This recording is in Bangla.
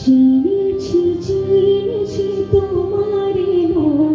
চিনেছি চিনেছি তোমারে মন